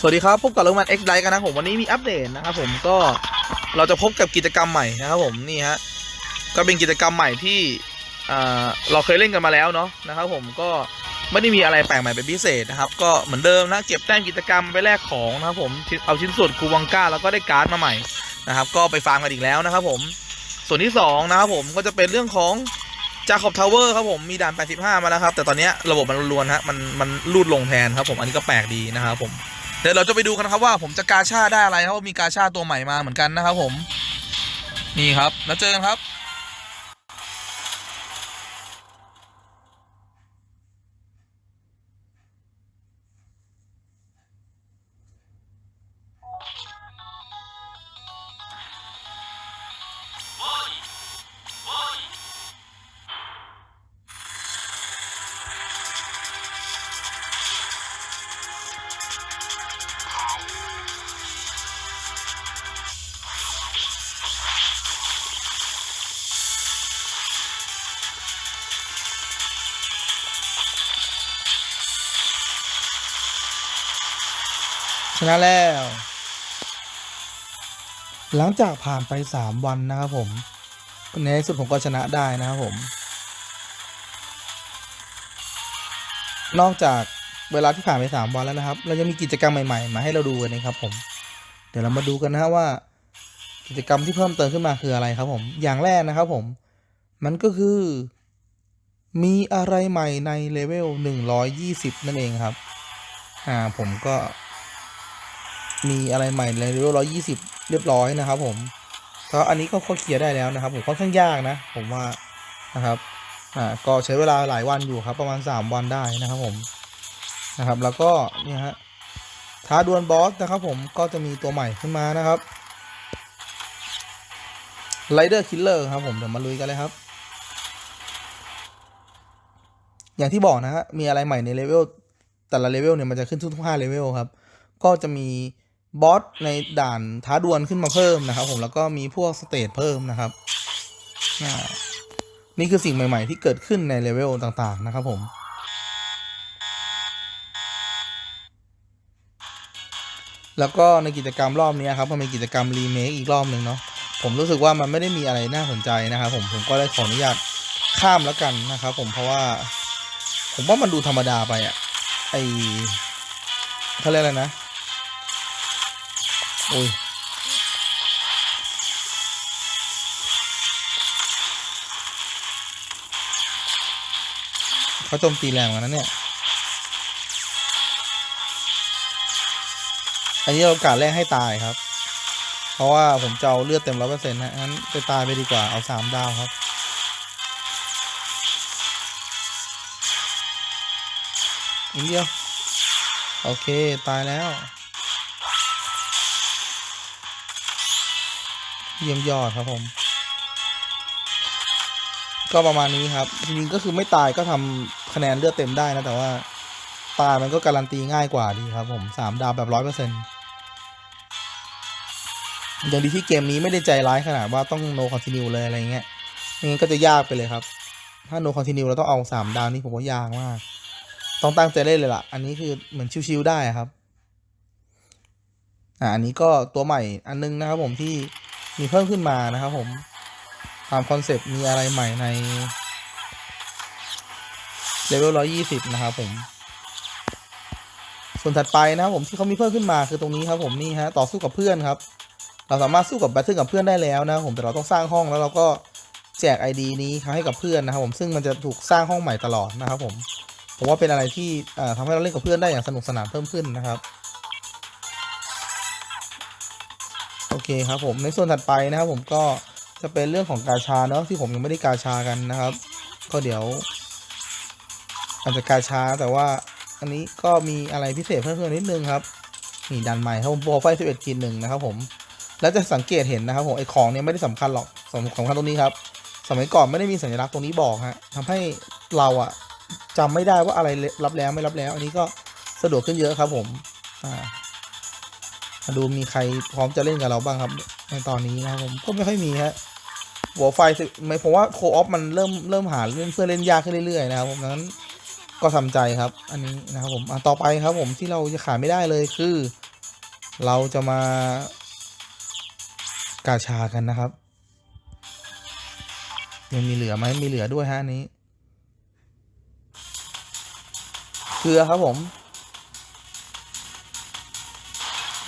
สวัสดีครับ พบกับเรื่องมัน X Live กันนะผมวันนี้มีอัปเดตนะครับผมก็เราจะพบกับกิจกรรมใหม่นะครับผมนี่ฮะก็เป็นกิจกรรมใหม่ที่เราเคยเล่นกันมาแล้วเนาะนะครับผมก็ไม่ได้มีอะไรแปลกใหม่เป็นพิเศษนะครับก็เหมือนเดิมนะเก็บแต้มกิจกรรมไปแลกของนะครับผมเอาชิ้นส่วนคูวังก้าแล้วก็ได้การ์ดมาใหม่นะครับก็ไปฟาร์มกันอีกแล้วนะครับผมส่วนที่สองนะครับผมก็จะเป็นเรื่องของจาคอบทาวเวอร์ครับผมมีด่าน 85 มาแล้วครับแต่ตอนนี้ระบบมันรวนฮะมันมันรูดลงแทนครับผมอันนี้ก็แปลกดีนะครับผม เดี๋ยวเราจะไปดูกันนะครับว่าผมจะกาชาได้อะไรเพราะมีกาชาตัวใหม่มาเหมือนกันนะครับผม นี่ครับ แล้วเจอกันครับ ชนะแล้ว หลังจากผ่านไป 3 วันนะครับผมในสุดผมก็ชนะได้นะครับผม นอกจากเวลาที่ผ่านไป 3 วันแล้วนะครับ เรายังมีกิจกรรมใหม่ๆ มาให้เราดูกันนะครับผม เดี๋ยวเรามาดูกันนะฮะว่า กิจกรรมที่เพิ่มเติมขึ้นมาคืออะไรครับผม อย่างแรกนะครับผม มันก็คือ มีอะไรใหม่ในเลเวล120 นั่นเองครับ อ่าผมก็ มีอะไรใหม่ในเลเวล120เรียบร้อยนะครับผมก็อันนี้ก็ข้อเคลียร์ได้แล้วนะครับผมค่อนข้างยากนะ ผมว่านะครับอ่าก็ใช้เวลาหลายวันอยู่ครับ ประมาณ 3 วันได้นะครับผมนะครับ แล้วก็เนี่ยฮะท้าดวลบอสนะครับผมก็จะมีตัวใหม่ขึ้นมานะครับไรเดอร์คิลเลอร์ครับผมเดี๋ยวมาลุยกันเลยครับ อย่างที่บอกนะฮะมีอะไรใหม่ในเลเวลแต่ละเลเวลเนี่ยมันจะขึ้นทุกๆ5เลเวลครับ ก็จะมี บอสในด่านท้าดวลขึ้นมาเพิ่มนะครับ ผมแล้วก็มีพวกสเตจเพิ่มนะครับนี่คือสิ่งใหม่ ๆ ที่เกิดขึ้นในเลเวลต่างๆนะครับผมแล้วก็ในกิจกรรมรอบนี้ครับมันเป็นกิจกรรมรีเมคอีกรอบหนึ่งเนาะผมรู้สึกว่ามันไม่ได้มีอะไรน่าสนใจนะครับผมผมก็เลยขออนุญาตข้ามแล้วกันนะครับผมเพราะว่า ผมว่ามันดูธรรมดาไปอะไอเขาเรียกอะไรนะ โอ้ยเขาโจมตีแรงกว่านั้นเนี่ย อันนี้เรากาแรกให้ตายครับ เพราะว่าผมจะเอาเลือดเต็มร้อยเปอร์เซ็นต์นะงั้นไปตายไปดีกว่า เอาสามดาวครับอีกเดียว โอเค ตายแล้ว เยี่ยมยอดครับผม ก็ประมาณนี้ครับจริงๆก็คือไม่ตายก็ทำคะแนนเลือดเต็มได้นะ แต่ว่าตายมันก็การันตีง่ายกว่าดีครับผมสามดาวแบบร้อยเปอร์เซ็นต์อย่างดีที่เกมนี้ไม่ได้ใจร้ายขนาดว่าต้อง no continue เลยอะไรเงี้ยม่งั้นก็จะยากไปเลยครับ ถ้า no continue เราต้องเอาสามดาวนี่ผมว่ายากมาก ต้องตั้งใจเล่นเลยล่ะ อันนี้คือเหมือนชิวๆได้ครับ อ่าอันนี้ก็ตัวใหม่อันนึงนะครับผมที่ มีเพิ่มขึ้นมานะครับผมตามคอนเซปต์มีอะไรใหม่ในเลเวล120นะครับผม ส่วนถัดไปนะครับผมที่เขามีเพิ่มขึ้นมาคือตรงนี้ครับผมนี่ฮะต่อสู้กับเพื่อนครับ เราสามารถสู้กับแบทเทิลกับเพื่อนได้แล้วนะครับผมแต่เราต้องสร้างห้องแล้วเราก็แจก ID นี้ให้กับเพื่อนนะครับผมซึ่งมันจะถูกสร้างห้องใหม่ตลอดนะครับผมผมว่าเป็นอะไรที่อ่าทำให้เราเล่นกับเพื่อนได้อย่างสนุกสนานเพิ่มขึ้นนะครับ อเคครับผมในส่วนถัดไปนะครับผมก็จะเป็นเรื่องของกาชาเนาะที่ผมยังไม่ได้กาชากันนะครับ ก็เดี๋ยว อาจจะกาชาแต่ว่าอันนี้ก็มีอะไรพิเศษเพิ่มขึ้นนิดนึงครับมีดันใหม่ครับผมโปรไฟล์11กินหนึ่งนะครับผมแล้วจะสังเกตเห็นนะครับผมไอของเนี่ยไม่ได้สำคัญหรอกสำสำคัญตรงนี้ครับ สมัยก่อนไม่ได้มีสัญลักษณ์ตรงนี้บอกฮะทำให้เราอะจำไม่ได้ว่าอะไรรับแล้วไม่รับแล้ว อันนี้ก็สะดวกขึ้นเยอะครับผมอ่า มาดูมีใครพร้อมจะเล่นกับเราบ้างครับ ในตอนนี้นะครับผมก็ไม่ค่อยมีฮะหัวไฟสิไม่ผมว่าโคออฟมันเริ่มเริ่มหาเล่นเพื่อเล่นยากขึ้นเรื่อยๆนะครับผมดังนั้นก็ทำใจครับ อันนี้นะครับผมอะต่อไปครับผมที่เราจะขายไม่ได้เลยคือ เราจะมากาชากันนะครับยังมีเหลือไหมมีเหลือด้วยฮะอันนี้เกลือครับผม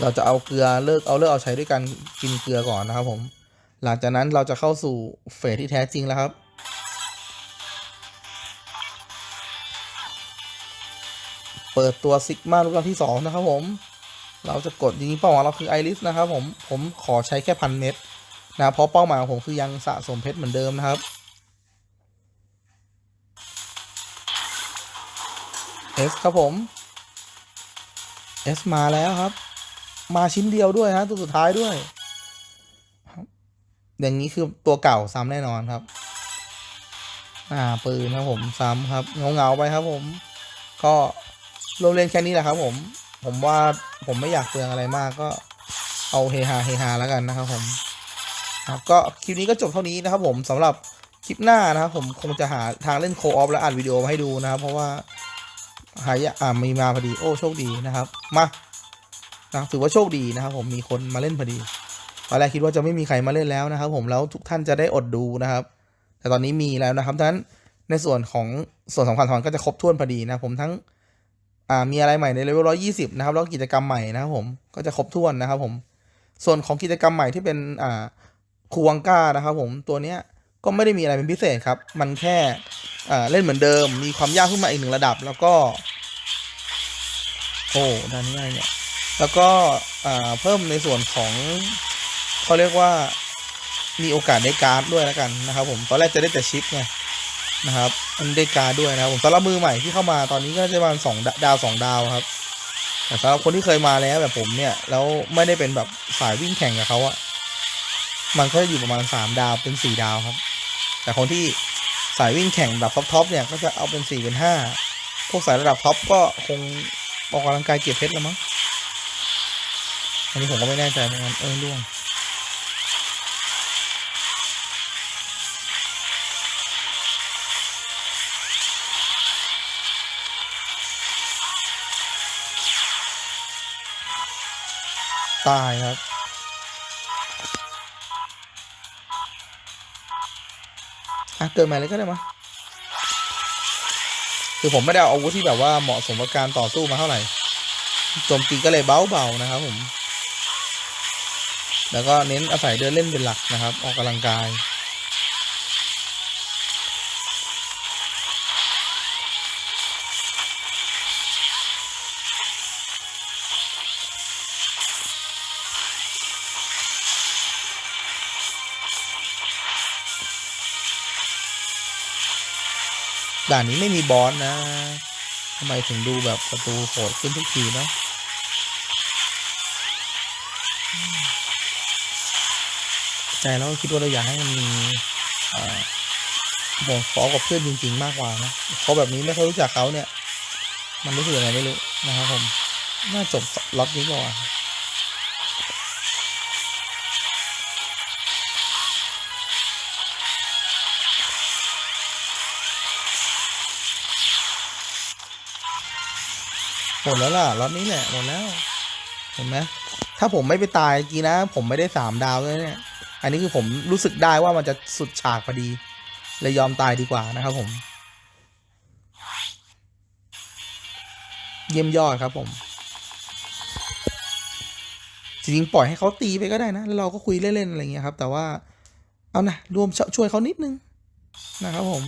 เราจะเอาเกลือเลิกเอาเลิกเอาใช้ด้วยกันกินเกลือก่อนนะครับผม หลังจากนั้นเราจะเข้าสู่เฟสที่แท้จริงแล้วครับเปิดตัวซิกมาลูกรังที่สองนะครับผม เราจะกดจริงเป้าหมายเราคือไอริสนะครับผม ผมขอใช้แค่พันเม็ดนะเพราะเป้าหมายของผมคือยังสะสมเพชรเหมือนเดิมนะครับ S ครับผม S มาแล้วครับ มาชิ้นเดียวด้วยฮะตัวสุดท้ายด้วย อย่างนี้คือตัวเก่าซ้ำแน่นอนครับ อ่าปืนครับผมซ้ำครับเงาเงาๆไปครับผม ก็รวมเรียนแค่นี้แหละครับ ผม ผมว่าผมไม่อยากเปลืองอะไรมากก็เอาเฮฮาเฮฮาแล้วกันนะครับผมครับก็คลิปนี้ก็จบเท่านี้นะครับ ผมสำหรับคลิปหน้านะครับผมคงจะหาทางเล่นโคออฟและอัดวิดีโอมาให้ดูนะครับ เพราะว่าหายอ่ามีมาพอดีโอ้โชคดีนะครับ มา นะถือว่าโชคดีนะครับผมมีคนมาเล่นพอดีตอนแรกคิดว่าจะไม่มีใครมาเล่นแล้วนะครับ ผมแล้วทุกท่านจะได้อดดูนะครับ แต่ตอนนี้มีแล้วนะครับดังนั้นในส่วนของส่วนสำคัญของมันก็จะครบถ้วนพอดีนะผมทั้งอ่ามีอะไรใหม่ในเลเวลร้อยี่สิบนะครับแล้วกิจกรรมใหม่นะครับผมก็จะครบถ้วนนะครับ ผม ส่วนของกิจกรรมใหม่ที่เป็นอ่าคูวังก้านะครับ ผมตัวเนี้ยก็ไม่ได้มีอะไรเป็นพิเศษครับ มันแค่อ่าเล่นเหมือนเดิม มีความยากขึ้นมาอีกหนึ่งระดับ แล้วก็ โอ้ด้านนี้อะไรเนี่ย แล้วก็เพิ่มในส่วนของเขาเรียกว่ามีโอกาสได้การ์ดด้วยแล้วกันนะครับ ผมตอนแรกจะได้แต่ชิปไงนะครับอันได้การ์ดด้วยนะครับผมสำหรับมือใหม่ที่เข้ามาตอนนี้ก็จะประมาณสองดาวสองดาวครับแต่สำหรับคนที่เคยมาแล้วแบบผมเนี่ยแล้วไม่ได้เป็นแบบสายวิ่งแข่งกับเขาอะมันก็จะอยู่ประมาณสามดาวเป็นสี่ดาวครับ แต่คนที่สายวิ่งแข่งแบบท็อปๆเนี่ยก็จะเอาเป็นสี่เป็นห้าพวกสายระดับท็อปก็คงออกกำลังกายเก็บเพชรแล้วมั้ง อันนี้ผมก็ไม่แน่ใจเหมือนกันเออล่วงตายครับ อะ เกิดใหม่เลยก็ได้มาคือผมไม่ได้เอาอาวุธที่แบบว่าเหมาะสมกับการต่อสู้มาเท่าไหร่ โจมตีก็เลยเบาๆนะครับผม แล้วก็เน้นอาศัยเดินเล่นเป็นหลักนะครับ ออกกำลังกาย ด่านนี้ไม่มีบอสนะทำไมถึงดูแบบประตูโหดขึ้นทุกทีเนาะ ใจเราก็คิดว่าเราอยากให้มันมีบอกขอกับเพื่อนจริง ๆ มากกว่านะเขาแบบนี้ไม่ค่อยรู้จักเขาเนี่ย มันรู้สึกยังไงไม่รู้นะครับผม น่าจบล็อตนี้ก่อนหมดแล้วล่ะล็อตนี้แหละหมดแล้ว เห็นไหมถ้าผมไม่ไปตายกี้นะ ผมไม่ได้สามดาวเลยเนี่ย อันนี้คือผมรู้สึกได้ว่ามันจะสุดฉากพอดี เลยยอมตายดีกว่านะครับผม เยี่ยมยอดครับผม จริงๆ ปล่อยให้เขาตีไปก็ได้นะ แล้วเราก็คุยเล่น ๆ อะไรเงี้ยครับ แต่ว่า เอานะรวมชช่วยเขานิดนึงนะครับผม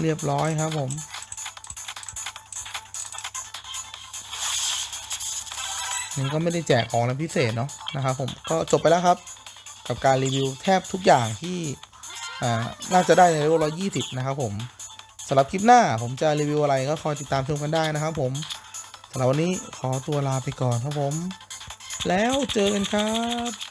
เรียบร้อยครับผมนี่ก็ไม่ได้แจกของอะไรพิเศษเนาะนะครับผมก็จบไปแล้วครับ กับการรีวิวแทบทุกอย่างที่น่าจะได้ในโลกร้อยยี่สิบนะครับผมสำหรับคลิปหน้าผมจะรีวิวอะไรก็คอยติดตามชมกันได้นะครับผมสำหรับวันนี้ขอตัวลาไปก่อนครับผม แล้วเจอกันครับ